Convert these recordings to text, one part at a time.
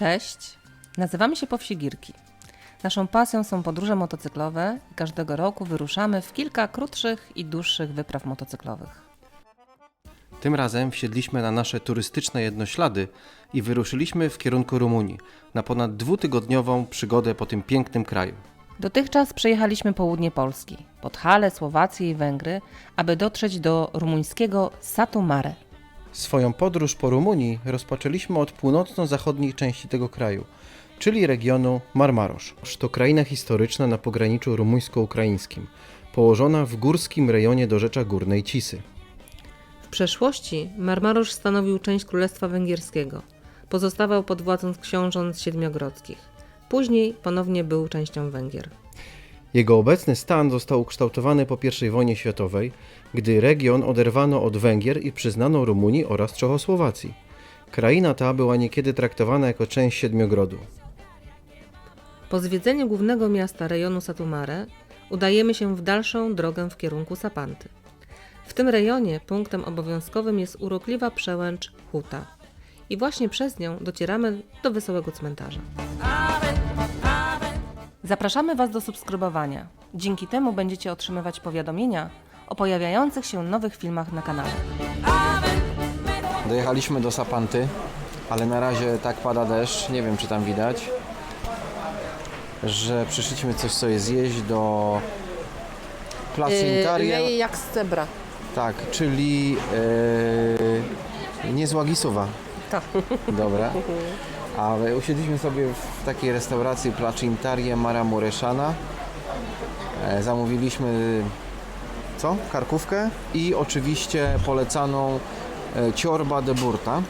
Cześć, nazywamy się Powsigirki. Naszą pasją są podróże motocyklowe i każdego roku wyruszamy w kilka krótszych i dłuższych wypraw motocyklowych. Tym razem wsiedliśmy na nasze turystyczne jednoślady i wyruszyliśmy w kierunku Rumunii na ponad dwutygodniową przygodę po tym pięknym kraju. Dotychczas przejechaliśmy południe Polski, Podhale, Słowację i Węgry, aby dotrzeć do rumuńskiego Satu Mare. Swoją podróż po Rumunii rozpoczęliśmy od północno-zachodniej części tego kraju, czyli regionu Marmarosz. To kraina historyczna na pograniczu rumuńsko-ukraińskim, położona w górskim rejonie dorzecza Górnej Cisy. W przeszłości Marmarosz stanowił część Królestwa Węgierskiego. Pozostawał pod władzą książąt siedmiogrodzkich. Później ponownie był częścią Węgier. Jego obecny stan został ukształtowany po I wojnie światowej, gdy region oderwano od Węgier i przyznano Rumunii oraz Czechosłowacji. Kraina ta była niekiedy traktowana jako część Siedmiogrodu. Po zwiedzeniu głównego miasta rejonu Satumare udajemy się w dalszą drogę w kierunku Sapanty. W tym rejonie punktem obowiązkowym jest urokliwa przełęcz Huta. I właśnie przez nią docieramy do wesołego cmentarza. Zapraszamy Was do subskrybowania. Dzięki temu będziecie otrzymywać powiadomienia o pojawiających się nowych filmach na kanale. Dojechaliśmy do Sapanty, ale na razie tak pada deszcz, nie wiem czy tam widać, że przyszliśmy coś sobie zjeść do Placu Intaria. Leje jak z cebra. Tak, czyli yy, niezła Gisuwa. Tak. Dobra. A my usiedliśmy sobie w takiej restauracji Placu Intaria Mara Mureszana. E, Zamówiliśmy co? Karkówkę i oczywiście polecaną e, ciorba de burta.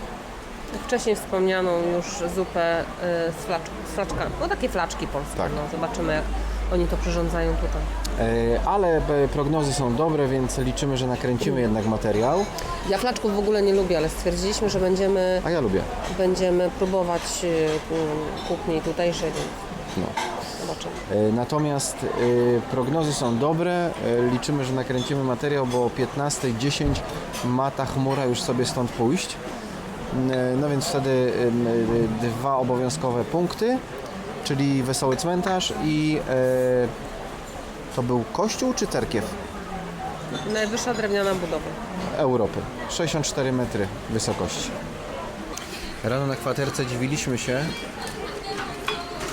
Wcześniej wspomnianą już zupę y, z, flacz, z flaczkami. No takie flaczki polskie. Tak. No, zobaczymy jak oni to przyrządzają tutaj. E, Ale e, prognozy są dobre, więc liczymy, że nakręcimy jednak materiał. Ja flaczków w ogóle nie lubię, ale stwierdziliśmy, że będziemy, A ja lubię. będziemy próbować y, kuchni tutejszej, No. zobaczymy. E, Natomiast e, prognozy są dobre. E, Liczymy, że nakręcimy materiał, bo o 15.10 ma ta chmura już sobie stąd pójść. E, No więc wtedy e, dwa obowiązkowe punkty, czyli Wesoły Cmentarz i e, to był kościół czy cerkiew Najwyższa drewniana budowa. Europy. 64 metry wysokości. Rano na kwaterce dziwiliśmy się,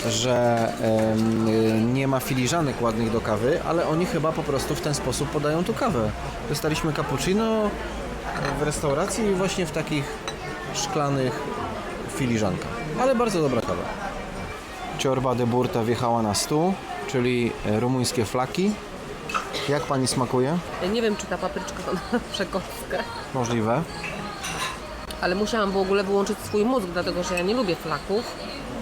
że em, nie ma filiżanek ładnych do kawy, ale oni chyba po prostu w ten sposób podają tu kawę. Dostaliśmy cappuccino w restauracji właśnie w takich szklanych filiżankach. Ale bardzo dobra kawa. Ciorba de burta wjechała na stół, czyli e, rumuńskie flaki. Jak pani smakuje? Nie wiem, czy ta papryczka to na przekąskę, Możliwe. ale musiałam w ogóle wyłączyć swój mózg, dlatego że ja nie lubię flaków,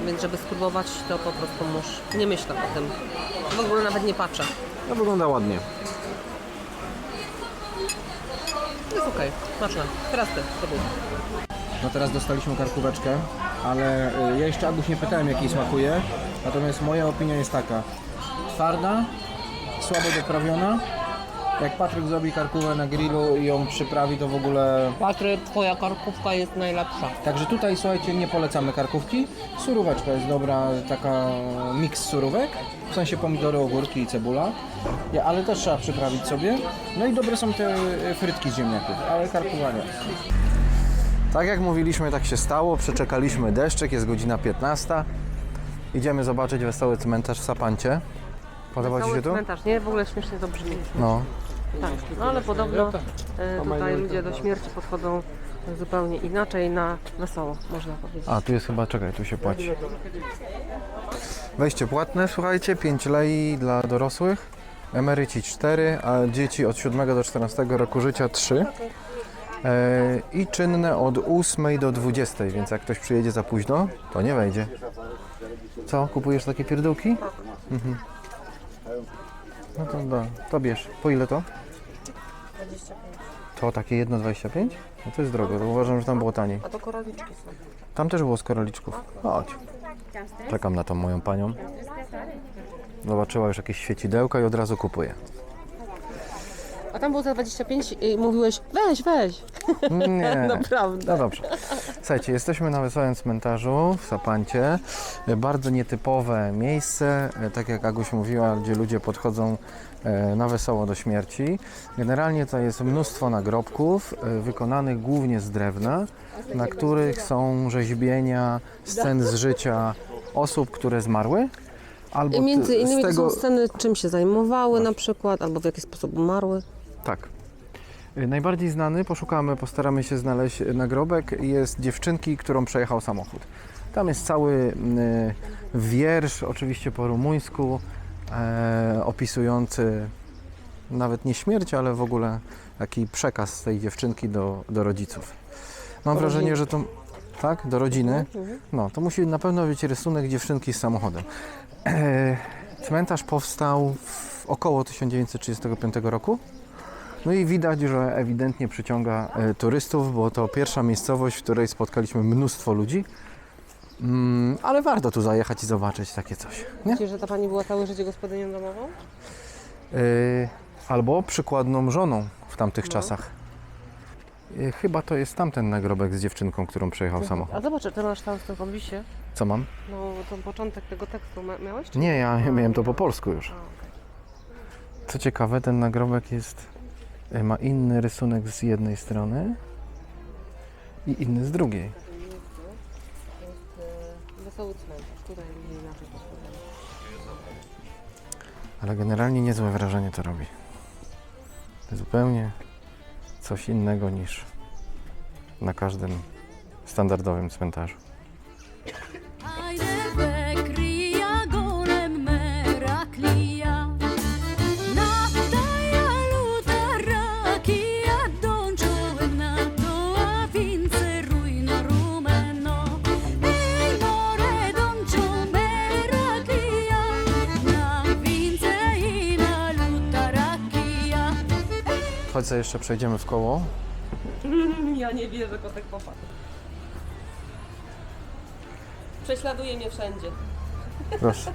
więc żeby spróbować, to po prostu muszę. Nie myślę o tym. W ogóle nawet nie patrzę. No wygląda ładnie. Jest okej, smaczne. Teraz ty, spróbuj. No teraz dostaliśmy karkóweczkę, ale y, ja jeszcze Aguś nie pytałem jakiej smakuje. Natomiast moja opinia jest taka. Twarda, słabo doprawiona. Jak Patryk zrobi karkówę na grillu i ją przyprawi, to w ogóle... Patryk, twoja karkówka jest najlepsza. Także tutaj, słuchajcie, nie polecamy karkówki. Suróweczka jest dobra, taka miks surówek. W sensie pomidory, ogórki i cebula. Ja, ale też trzeba przyprawić sobie. No i dobre są te y, frytki z ziemniaków, ale karkówa nie. Tak jak mówiliśmy, tak się stało. Przeczekaliśmy deszczek, jest godzina 15. Idziemy zobaczyć wesoły cmentarz w Sapancie. Podoba Ci się tu? Cmentarz, nie? W ogóle śmiesznie to brzmi. No. Tak, no ale podobno e, tutaj ludzie do śmierci podchodzą zupełnie inaczej, na wesoło, można powiedzieć. A, tu jest chyba, czekaj, tu się płaci. Wejście płatne, słuchajcie, 5 lei dla dorosłych, emeryci 4, a dzieci od 7 do 14 roku życia 3. E, I czynne od 8 do 20, więc jak ktoś przyjedzie za późno, to nie wejdzie. Co, kupujesz takie pierdółki? Mhm. No to da, to bierz. Po ile to? 25. To takie jedno 25? No to jest drogo, to uważam, że tam było taniej. A to koraliczki są. Tam też było z koraliczków. Chodź. Czekam na tą moją panią. Zobaczyła już jakieś świecidełka i od razu kupuje. A tam było za 25 i mówiłeś, weź, weź. Nie. Naprawdę. No dobrze. Słuchajcie, jesteśmy na Wesołym Cmentarzu w Sapancie. Bardzo nietypowe miejsce, e, tak jak Aguś mówiła, gdzie ludzie podchodzą e, na wesoło do śmierci. Generalnie to jest mnóstwo nagrobków e, wykonanych głównie z drewna, na których są rzeźbienia scen z życia osób, które zmarły. Albo I między innymi tego... są sceny, czym się zajmowały na przykład, albo w jaki sposób umarły. Tak. Y, Najbardziej znany, poszukamy, postaramy się znaleźć nagrobek, jest dziewczynki, którą przejechał samochód. Tam jest cały y, wiersz, oczywiście po rumuńsku, e, opisujący nawet nie śmierć, ale w ogóle taki przekaz tej dziewczynki do, do rodziców. Mam Do wrażenie, rodziny. że to. Tak, do rodziny. No, to musi na pewno być rysunek dziewczynki z samochodem. E, cmentarz powstał w około 1935 roku. No i widać, że ewidentnie przyciąga e, turystów, bo to pierwsza miejscowość, w której spotkaliśmy mnóstwo ludzi. Mm, ale warto tu zajechać i zobaczyć takie coś. Nie? Myślisz, że ta pani była całe życie gospodynią domową? E, albo przykładną żoną w tamtych No. czasach. E, chyba to jest tamten nagrobek z dziewczynką, którą przejechał samochód. A zobacz, ty masz tam w tym opisie, Co mam? no to początek tego tekstu ma, miałeś? Czy? Nie, ja miałem to po polsku już. A, okej. Co ciekawe, ten nagrobek jest, ma inny rysunek z jednej strony i inny z drugiej. E. Ale generalnie niezłe wrażenie to robi. Zupełnie coś innego niż na każdym standardowym cmentarzu. Sobie jeszcze przejdziemy w koło. Ja nie wierzę, kotek popadł. Prześladuje mnie wszędzie. Proszę.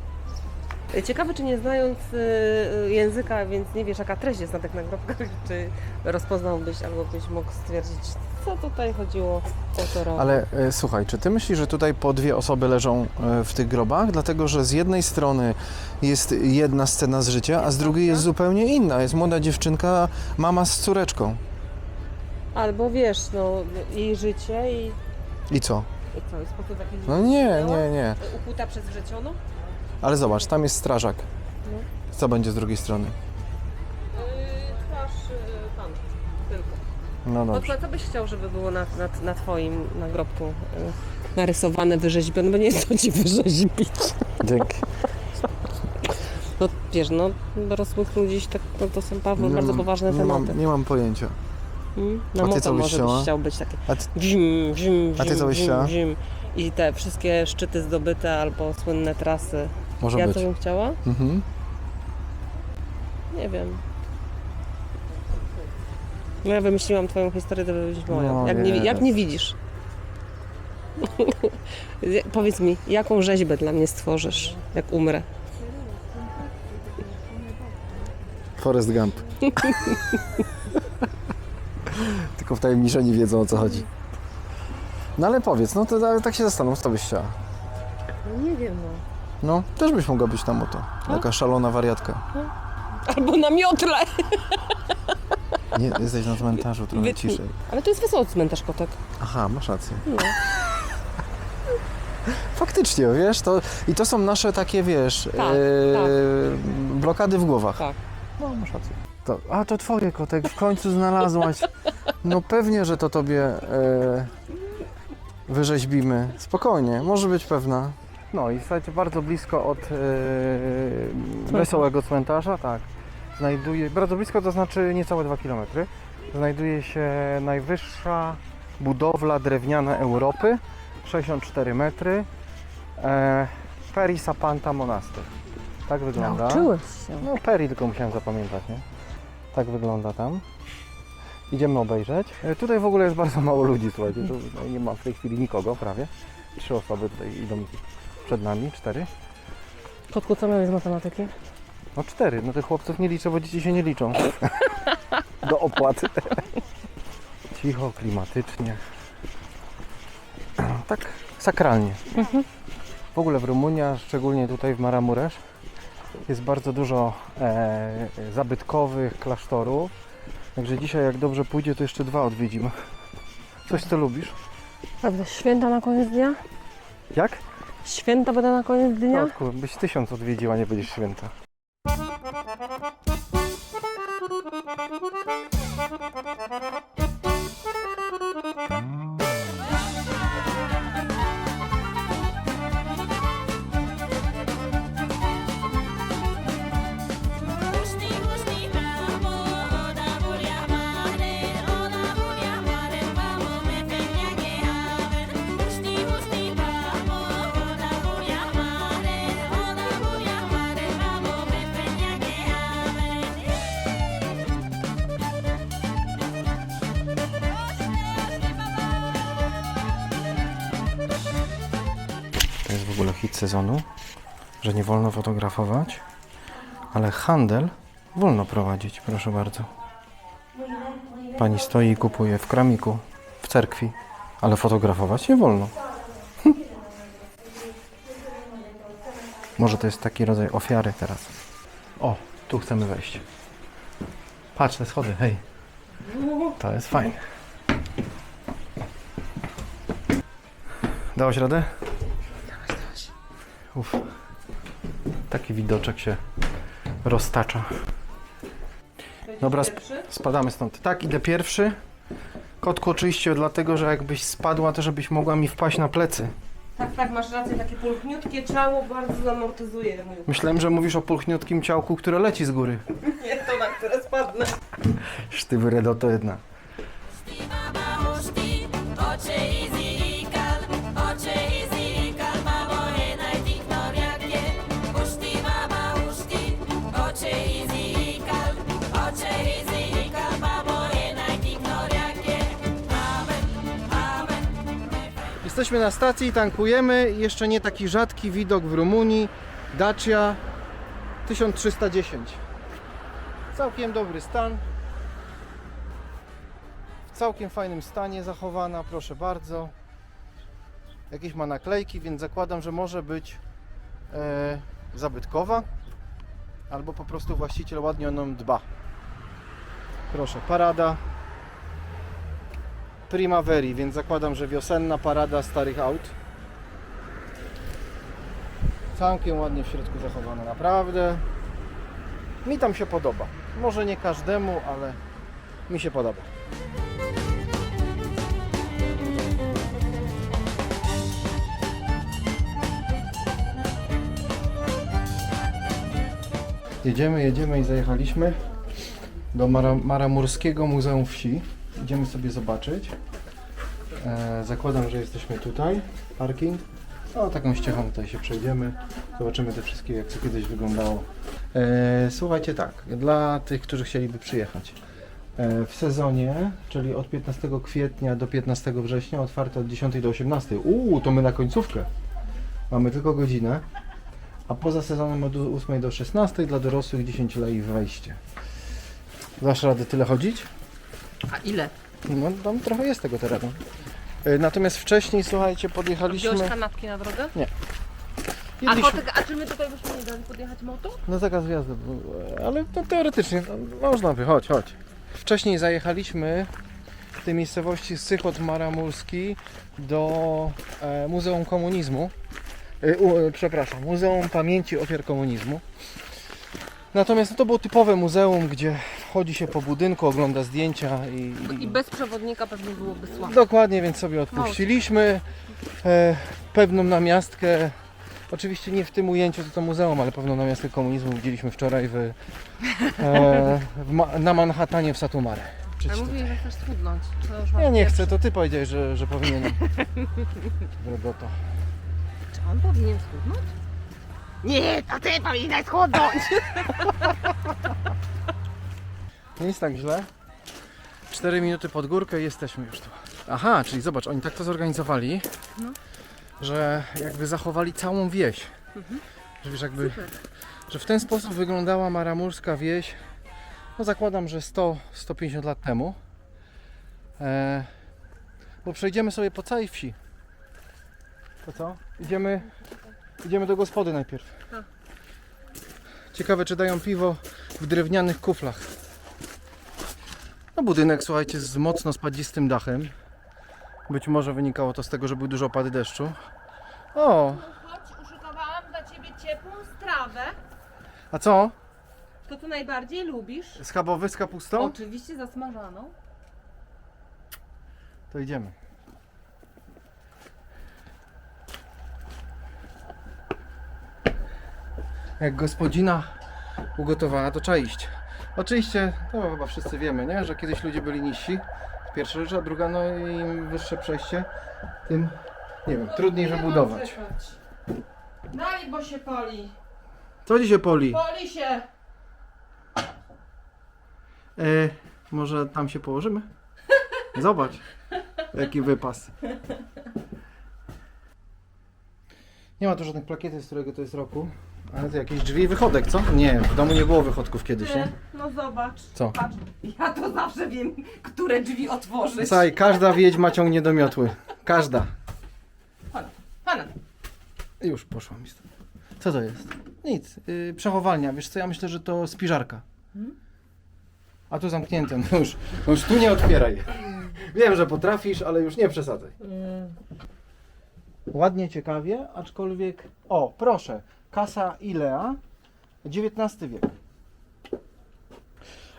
Ciekawe, czy nie znając y, języka, więc nie wiesz jaka treść jest na tych nagrobkach, czy rozpoznałbyś albo byś mógł stwierdzić, co tutaj chodziło autorowi. Ale e, słuchaj, czy ty myślisz, że tutaj po dwie osoby leżą e, w tych grobach? Dlatego, że z jednej strony jest jedna scena z życia, a z drugiej jest zupełnie inna. Jest młoda dziewczynka, mama z córeczką. Albo wiesz, no jej życie i, I co? i co, i sposób w jaki No nie, żyła? nie, nie. Ukuta przez wrzeciono? Ale zobacz, tam jest strażak. Co będzie z drugiej strony? No No dobrze. co, byś chciał, żeby było na, na, na twoim nagrobku yy, narysowane, wyrzeźbione, bo nie jest to ci wyrzeźbić. Dzięki. No wiesz, no dorosłych ludzi tak, no, to są Paweł, bardzo poważne nie tematy. mam, nie mam pojęcia. Mm? A Na ty moto co byś może chciała? byś chciał być takie A ty, wzim, wzim, A ty co byś wzim, chciała? wzim. I te wszystkie szczyty zdobyte albo słynne trasy. może ja być. co bym chciała? Mhm. Nie wiem. No ja wymyśliłam twoją historię, to byś moją. No jak, nie, nie. jak nie widzisz? Powiedz mi, jaką rzeźbę dla mnie stworzysz, jak umrę? Forrest Gump. Tylko wtajemniczeni wiedzą o co chodzi. No ale powiedz, no to tak- tak się zastanów, co byś chciała. No nie wiem, no. No, też byś mogła być tam oto. Taka szalona wariatka. Albo na miotle! Nie, jesteś na cmentarzu, trochę Wytnij. ciszej. Ale to jest wesoły cmentarz kotek. Aha, masz rację. Faktycznie, wiesz, to, i to są nasze takie, wiesz, Tak, blokady w głowach. Tak. No, masz rację. To, a, to twoje kotek, w końcu znalazłaś. No pewnie, że to tobie e, wyrzeźbimy. Spokojnie, może być pewna. No i słuchajcie, bardzo blisko od e, wesołego cmentarza, tak. Znajduje, bardzo blisko to znaczy niecałe 2 km. Znajduje się najwyższa budowla drewniana Europy, 64 metry. E, Peri Sapanta Monaster. Tak wygląda. się. No Peri tylko musiałem zapamiętać, nie? Tak wygląda tam. Idziemy obejrzeć. E, Tutaj w ogóle jest bardzo mało ludzi, słuchajcie. Tu no, nie ma w tej chwili nikogo prawie. Trzy osoby tutaj idą przed nami, cztery. Kotku, co miałeś z matematyki? No cztery, no tych chłopców nie liczę, bo dzieci się nie liczą. Do opłaty. Cicho, klimatycznie. Tak sakralnie. W ogóle w Rumunii, a szczególnie tutaj w Maramuresz, jest bardzo dużo e, zabytkowych klasztorów. Także dzisiaj, jak dobrze pójdzie, to jeszcze dwa odwiedzimy. Coś, co lubisz? Prawda, święta na koniec dnia? Jak? Święta będą na koniec dnia? No, byś tysiąc odwiedziła, nie będziesz święta. Wolno fotografować, ale handel wolno prowadzić, proszę bardzo. Pani stoi i kupuje w kramiku, w cerkwi, ale fotografować nie wolno. Hm. Może to jest taki rodzaj ofiary teraz. O, tu chcemy wejść. Patrz te schody, hej. To jest fajne. Dałaś radę? Uf. Taki widoczek się roztacza. Dobra, sp- spadamy stąd. Tak, idę pierwszy. Kotku oczywiście dlatego, że jakbyś spadła, to żebyś mogła mi wpaść na plecy. Tak, tak, masz rację, takie pulchniutkie ciało bardzo amortyzuje mój Myślałem, że mówisz o pulchniutkim ciałku, które leci z góry. Nie to, na które spadnę. Sztywy redo to jedna. Jesteśmy na stacji, tankujemy. Jeszcze nie taki rzadki widok w Rumunii. Dacia 1310. Całkiem dobry stan. W całkiem fajnym stanie zachowana, proszę bardzo. Jakieś ma naklejki, więc zakładam, że może być e, zabytkowa. Albo po prostu właściciel ładnie o nią dba. Proszę, parada. Primaveri, więc zakładam, że wiosenna parada starych aut. Całkiem ładnie w środku zachowana, naprawdę. Mi tam się podoba. Może nie każdemu, ale mi się podoba. Jedziemy, jedziemy i zajechaliśmy do Mara, Maramurskiego Muzeum Wsi. Idziemy sobie zobaczyć. E, zakładam, że jesteśmy tutaj. Parking. O, taką ścieżą tutaj się przejdziemy. Zobaczymy te wszystkie, jak to kiedyś wyglądało. E, słuchajcie, tak, dla tych, którzy chcieliby przyjechać. E, w sezonie, czyli od 15 kwietnia do 15 września, otwarte od 10 do 18. Uuu, to my na końcówkę. Mamy tylko godzinę. A poza sezonem od 8 do 16 dla dorosłych 10 lei wejście. Dasz radę tyle chodzić? A ile? No tam trochę jest tego terenu. E, Natomiast wcześniej, słuchajcie, Wziąłeś podjechaliśmy. kanapki na drogę? A, Jedliśmy, kotek, a czy my tutaj byśmy nie dali podjechać moto? no zakaz wjazdu, był, ale to teoretycznie no, można by, chodź, chodź. Wcześniej zajechaliśmy w tej miejscowości Sychot Maramurski do e, Muzeum Komunizmu. E, u, e, przepraszam, Muzeum Pamięci Ofiar Komunizmu. Natomiast no, to było typowe muzeum, gdzie wchodzi się po budynku, ogląda zdjęcia i, I bez przewodnika pewnie byłoby słabo. Dokładnie, więc sobie odpuściliśmy e, pewną namiastkę. Oczywiście nie w tym ujęciu co to muzeum, ale pewną namiastkę komunizmu widzieliśmy wczoraj w, e, w Ma- na Manhattanie w Satumare. Ale mówili, że chcesz schudnąć. To już Ja nie pierwszy. chcę, to ty powiedziałeś, że, że powinienem. Drogoto. Czy on powinien schudnąć? Nie, to ty powinieneś schudnąć! Nie jest tak źle. 4 minuty pod górkę i jesteśmy już tu. Aha, czyli zobacz, oni tak to zorganizowali, że jakby zachowali całą wieś. Że wiesz, jakby, że w ten sposób wyglądała maramurska wieś, no zakładam, że 100-150 lat temu. E, bo przejdziemy sobie po całej wsi. To co? Idziemy, idziemy do gospody najpierw. Ciekawe, czy dają piwo w drewnianych kuflach. No budynek, słuchajcie, z mocno spadzistym dachem. Być może wynikało to z tego, że były duże opady deszczu. O, Chodź, uszykowałam dla Ciebie ciepłą strawę. a co? To Ty najbardziej lubisz? Schabowy z kapustą? Oczywiście zasmażaną. To idziemy. Jak gospodzina ugotowała, to trzeba iść. Oczywiście, to chyba wszyscy wiemy, nie? że kiedyś ludzie byli niżsi. Pierwsza rzecz, a druga, no im wyższe przejście, tym, nie wiem, trudniej wybudować. Daj, bo się pali. Co dzisiaj poli? Pali się. E, może tam się położymy? Zobacz, jaki wypas. Nie ma tu żadnych plakiety, z którego to jest roku. Ale to jakieś drzwi i wychodek, co? Nie, w domu nie było wychodków kiedyś, nie? No zobacz. Co? Patrz, ja to zawsze wiem, które drzwi otworzyć. Słuchaj, każda wiedźma ciągnie do miotły. Każda. Pana. Już poszła mi stąd. Co to jest? Nic. Yy, przechowalnia. Wiesz co, ja myślę, że to spiżarka. A tu zamknięte. No już, no już tu nie otwieraj. Wiem, że potrafisz, ale już nie przesadzaj. Ładnie, ciekawie, aczkolwiek... O, proszę. Kasa Ilea. XIX wiek.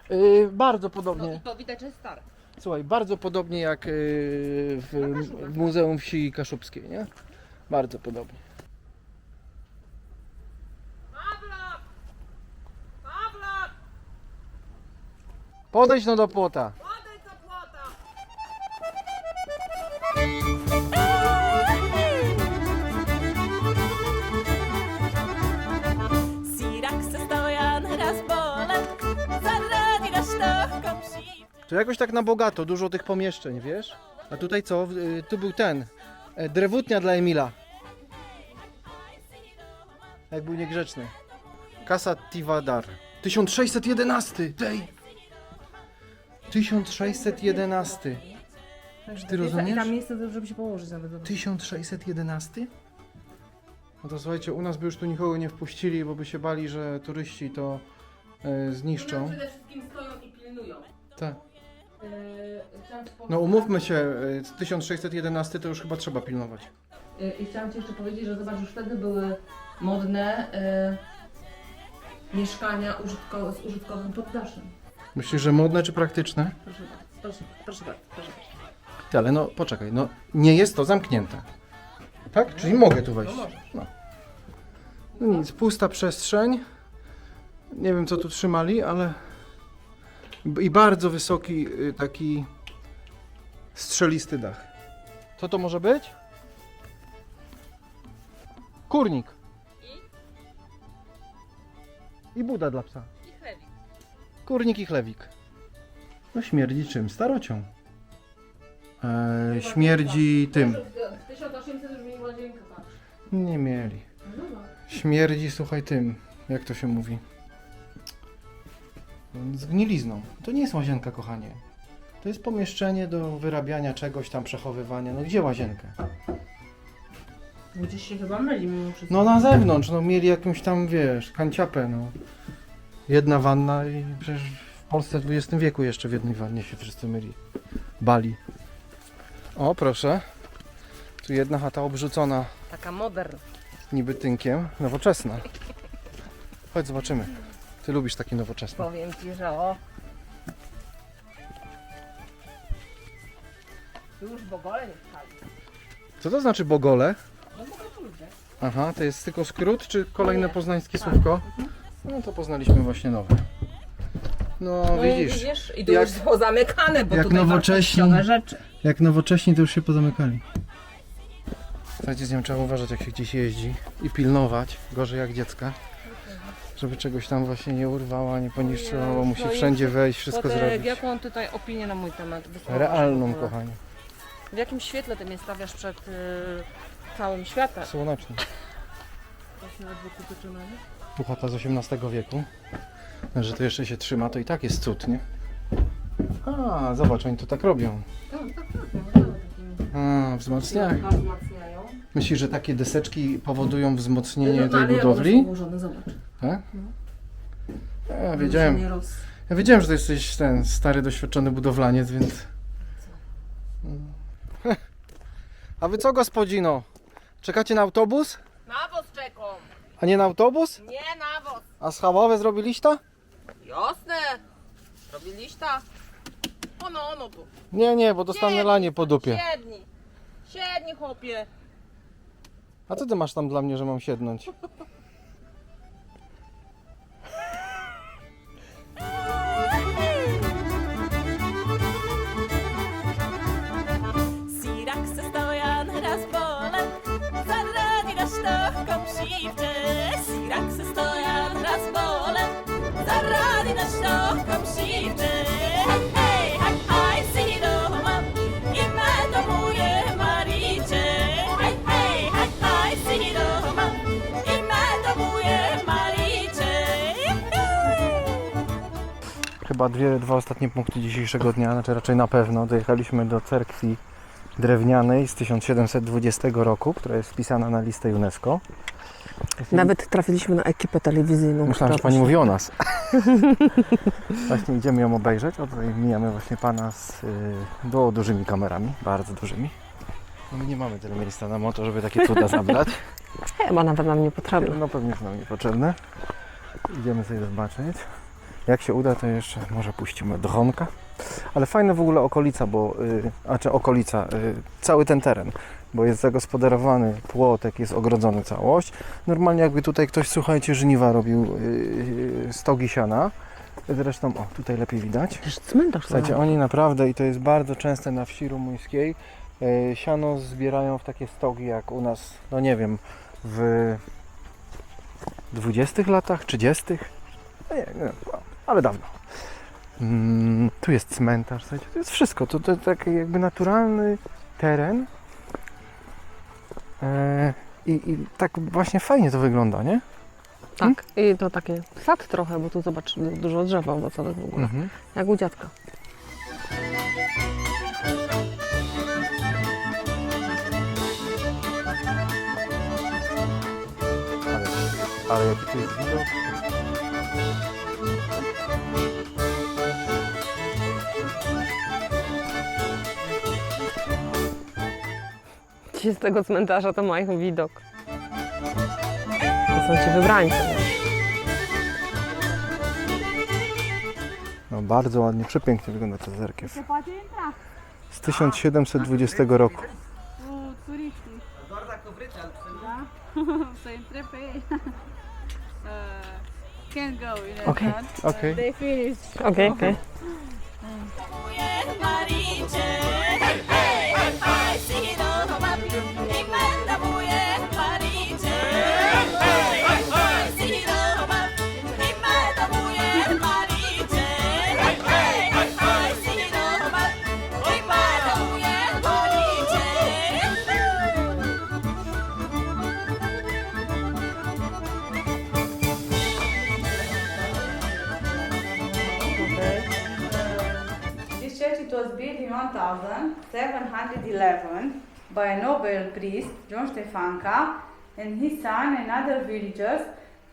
Yy, bardzo podobnie. To widać, że jest stare. Słuchaj, bardzo podobnie jak yy, w, w Muzeum Wsi Kaszubskiej, nie? Bardzo podobnie. Pawlak! Pawlak! Podejdź no do płota. To jakoś tak na bogato, dużo tych pomieszczeń, wiesz? A tutaj co? Y, Tu był ten, e, drewutnia dla Emila. Jak był niegrzeczny. Kasa Tivadar. 1611, tej! 1611. Czy ty rozumiesz? Tam miejsce, żeby się położyć nawet. 1611? No to słuchajcie, u nas by już tu nikogo nie wpuścili, bo by się bali, że turyści to e, zniszczą. Przede wszystkim stoją i pilnują. Tak. Yy, chciałam ci No umówmy się, e, 1611 to już chyba trzeba pilnować. Yy, I chciałam Ci jeszcze powiedzieć, że zobacz, już wtedy były modne yy, mieszkania użytko, z użytkowym poddaszem. Myślisz, że modne czy praktyczne? Proszę bardzo, proszę, proszę bardzo, proszę bardzo. Ty, ale no poczekaj, no nie jest to zamknięte. Tak? Czyli mogę tu wejść. No możesz. No. No nic, pusta przestrzeń. Nie wiem co tu trzymali, ale i bardzo wysoki y, taki strzelisty dach. Co to może być? Kurnik. I buda dla psa. I chlebik. Kurnik i chlewik. No śmierdzi czym? Starocią. Eee, śmierdzi tym. W 1800 już patrz. Nie mieli. No, Śmierdzi, słuchaj, tym. Jak to się mówi? Zgnilizną. To nie jest łazienka, kochanie. To jest pomieszczenie do wyrabiania czegoś tam, przechowywania. No gdzie łazienkę? Gdzieś się chyba myli mimo wszystko. No na zewnątrz, no mieli jakąś tam, wiesz, kanciapę, no. Jedna wanna i przecież w Polsce w XX wieku jeszcze w jednej wannie się wszyscy myli. Bali. O, proszę. Tu jedna chata obrzucona Taka modern. niby tynkiem, nowoczesna. Chodź, zobaczymy. Ty lubisz takie nowoczesne. Powiem Ci, że o. Już w ogóle nie wstali. Co to znaczy bogole? No ludzie. Aha, to jest tylko skrót, czy kolejne poznańskie słówko? No to poznaliśmy właśnie nowe. No, No i widzisz, widzisz, i tu jak- już pozamykane, bo jak tutaj nowocześni. wartościowe rzeczy. jak nowocześni to już się pozamykali. Słuchajcie, z nią trzeba uważać jak się gdzieś jeździ i pilnować, gorzej jak dziecka. Żeby czegoś tam właśnie nie urwała, nie poniszczyła, bo musi No i wszędzie wejść, wszystko Potek, zrobić. jaką tutaj opinię na mój temat wysłałaś Realną, kochanie. W jakim świetle Ty mnie stawiasz przed y, całym światem? Słoneczną. Puchota z XVIII wieku. Że to jeszcze się trzyma, to i tak jest cud, nie? A, zobacz, oni to tak robią. A, wzmacniają. Myślisz, że takie deseczki powodują wzmocnienie tej budowli? zobacz. Tak? No. Ja wiedziałem, ja wiedziałem, że to jesteś ten stary, doświadczony budowlaniec, więc... A wy co, gospodzino? Czekacie na autobus? Nawóz czekam. A nie na autobus? Nie nawóz. A schabowe zrobiliście? Jasne. Robiliście? Ono, ono tu. Nie, nie, bo dostanę lanie po dupie. Siedni. Siedni chłopie. A co ty masz tam dla mnie, że mam siednąć? Chyba dwie, dwa ostatnie punkty dzisiejszego dnia, znaczy raczej na pewno. Dojechaliśmy do cerkwi drewnianej z 1720 roku, która jest wpisana na listę UNESCO. Nawet trafiliśmy na ekipę telewizyjną. Myślałem, że pani mówi o nas. właśnie idziemy ją obejrzeć. O, tutaj mijamy właśnie pana z y, do dużymi kamerami, bardzo dużymi. No my nie mamy tyle miejsca na moto, żeby takie cuda zabrać. Chyba nawet nam niepotrzebna. No pewnie są nam niepotrzebne. Idziemy sobie zobaczyć. Jak się uda, to jeszcze może puścimy dronka. Ale fajna w ogóle okolica, bo, y, a czy okolica, y, cały ten teren, bo jest zagospodarowany płotek, jest ogrodzony całość. Normalnie jakby tutaj ktoś, słuchajcie, żniwa robił y, y, stogi siana. Zresztą, o, tutaj lepiej widać. Cmentarz Słuchajcie, oni naprawdę, i to jest bardzo częste na wsi rumuńskiej, siano zbierają w takie stogi jak u nas, no nie wiem, w 20 latach, 30. No nie, nie, ale dawno. Mm, tu jest cmentarz, słuchajcie, to jest wszystko. To, to taki jakby naturalny teren. E, i, I tak właśnie fajnie to wygląda, nie? Tak. I to takie sad trochę, bo tu zobacz, dużo drzewa owocowych w ogóle. Mhm. Jak u dziadka. Ale, ale jaki tu jest widok? 30 z tego cmentarza to ma ich widok. To są ci wybrańcy. No bardzo ładnie, przepięknie wygląda ta zerkiew. Z 1720 roku. o turiștii. Doar dacă vreți altfel. Da? Să întreb pe ei. uh, can't go, you know Okay. Okay. They finished. Okej, okej. Domuje 1711 by a noble priest, John Stefanka, and his son and other villagers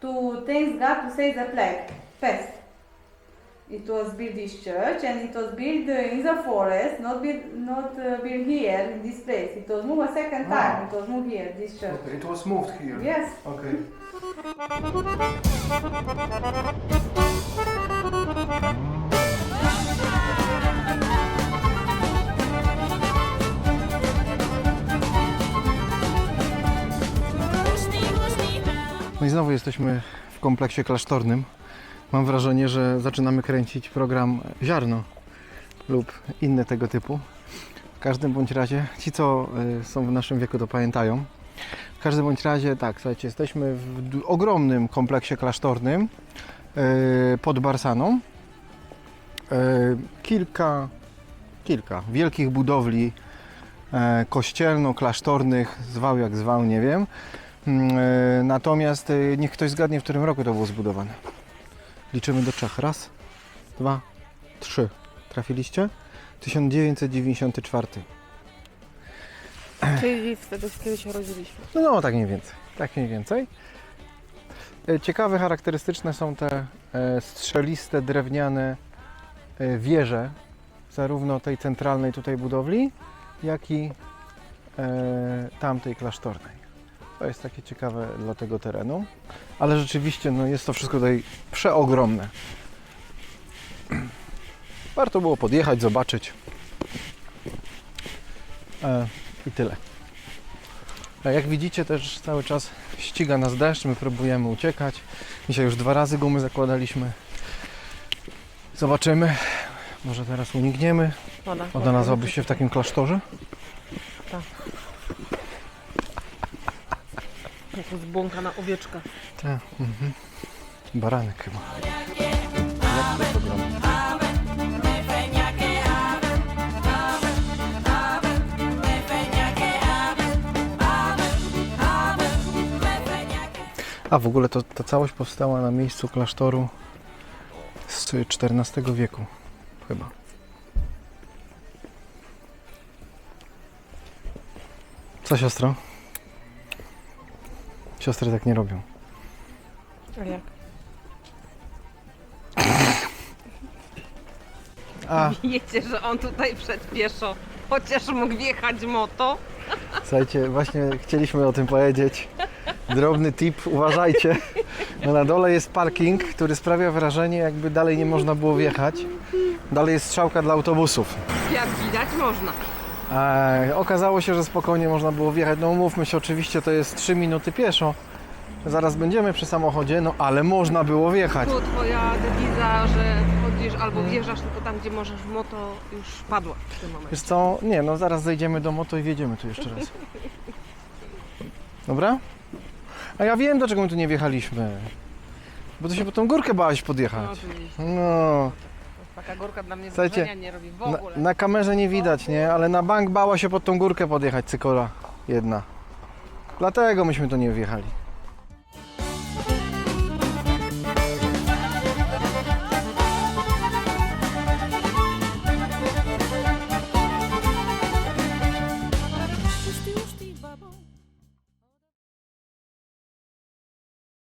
to thank God to save the plague, pest. It was built this church and it was built uh, in the forest, not built, not uh, built here in this place. It was moved a second time. It was moved here, this church. it was moved here. Yes. Okay. znowu jesteśmy w kompleksie klasztornym. Mam wrażenie, że zaczynamy kręcić program Ziarno lub inne tego typu. W każdym bądź razie, ci co y, są w naszym wieku to pamiętają. W każdym bądź razie, tak, słuchajcie, jesteśmy w ogromnym kompleksie klasztornym y, pod Barsaną. Y, Kilka, kilka wielkich budowli e, kościelno-klasztornych, zwał jak zwał, nie wiem. Mm, e, Natomiast e, niech ktoś zgadnie, w którym roku to było zbudowane. Liczymy do trzech. Raz, dwa, trzy. Trafiliście? 1994. Czyli wtedy, kiedy się rodziliśmy. No, no tak mniej więcej. Tak mniej więcej. E, Ciekawe, charakterystyczne są te strzeliste, drewniane wieże, zarówno tej centralnej tutaj budowli, jak i tamtej klasztornej. To jest takie ciekawe dla tego terenu, ale rzeczywiście no, jest to wszystko tutaj przeogromne. Warto było podjechać, zobaczyć. E, I tyle. A jak widzicie też cały czas ściga nas deszcz, my próbujemy uciekać. Dzisiaj już dwa razy gumy zakładaliśmy. Zobaczymy. Może teraz unikniemy. Woda. Się w takim klasztorze? Jak zbłąkana owieczka. Tak. Mhm. Baranek chyba. Jak to. A w ogóle to, ta całość powstała na miejscu klasztoru z XIV wieku chyba. Co siostro? Siostry tak nie robią. A jak? A, Wiecie, że on tutaj przed pieszo, chociaż mógł wjechać moto. słuchajcie, właśnie chcieliśmy o tym powiedzieć. Drobny tip, uważajcie. No na dole jest parking, który sprawia wrażenie, jakby dalej nie można było wjechać. Dalej jest strzałka dla autobusów. Jak widać, można. A okazało się, że spokojnie można było wjechać. No umówmy się, oczywiście to jest 3 minuty pieszo. Zaraz będziemy przy samochodzie, no ale można było wjechać. Tu twoja dewiza, że wchodzisz albo wjeżdżasz tylko tam, gdzie możesz w moto, już padła w tym momencie. Wiesz co? Nie, no zaraz zejdziemy do moto i wjedziemy tu jeszcze raz. Dobra? A ja wiem, dlaczego my tu nie wjechaliśmy. Bo ty się po tą górkę bałeś No, podjechać. oczywiście. No, Taka górka dla mnie Słuchajcie, wrażenia nie robi w na, ogóle. na kamerze nie widać, nie? Ale na bank bała się pod tą górkę podjechać cykola jedna. Dlatego myśmy tu nie wjechali.